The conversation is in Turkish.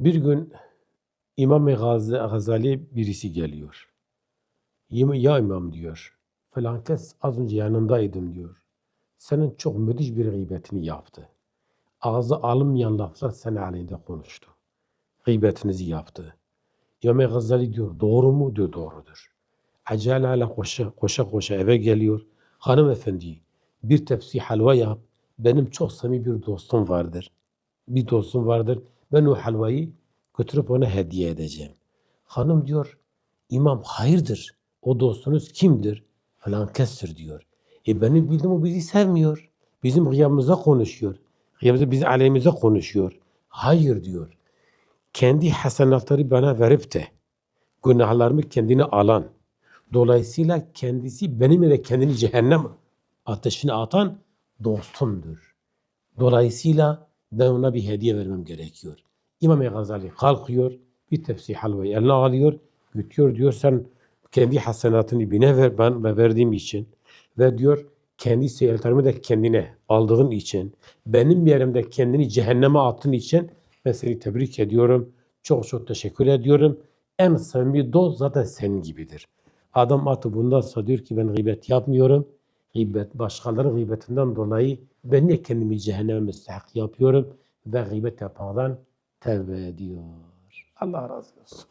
Bir gün İmam-ı Gaz- Gazali birisi geliyor. "İm- Ya İmam diyor. Falan kes az önce yanındaydım diyor. Senin çok müthiş bir gıybetini yaptı. Ağzı alınmayan laflar senin aleyhinde konuştu. Gıybetinizi yaptı. İmam-ı Gazali diyor doğru mu? Diyor doğrudur. Acele koşa, koşa koşa eve geliyor. Hanımefendi bir tepsi halva yap. Benim çok samimi bir dostum vardır. Bir dostum vardır. Ben o halvayı götürüp ona hediye edeceğim. Hanım diyor, İmam hayırdır? O dostunuz kimdir? Falan kestir diyor. E benim bildiğim o bizi sevmiyor. Bizim gıyabımıza konuşuyor. Gıyabımıza bizim aleyhimize konuşuyor. Hayır diyor. Kendi hasenatları bana verip de günahlarımı kendine alan, dolayısıyla kendisi benim ile kendini cehennem ateşine atan dostumdur. Dolayısıyla ben ona bir hediye vermem gerekiyor. İmam Gazali kalkıyor, bir tepsi halvayı eline alıyor, götürüyor diyor sen kendi hasenatını bine ver ben ben verdiğim için ve diyor kendi seyirlerimi de kendine aldığın için benim yerimde kendini cehenneme attığın için ben seni tebrik ediyorum. Çok çok teşekkür ediyorum. En samimi dost zaten senin gibidir. Adam atı bundan sonra diyor ki ben gıybet yapmıyorum. Gıybet, başkalarının gıybetinden dolayı ben niye kendimi cehenneme müstahak yapıyorum ve gıybet yapandan tevbe ediyor. Allah razı olsun.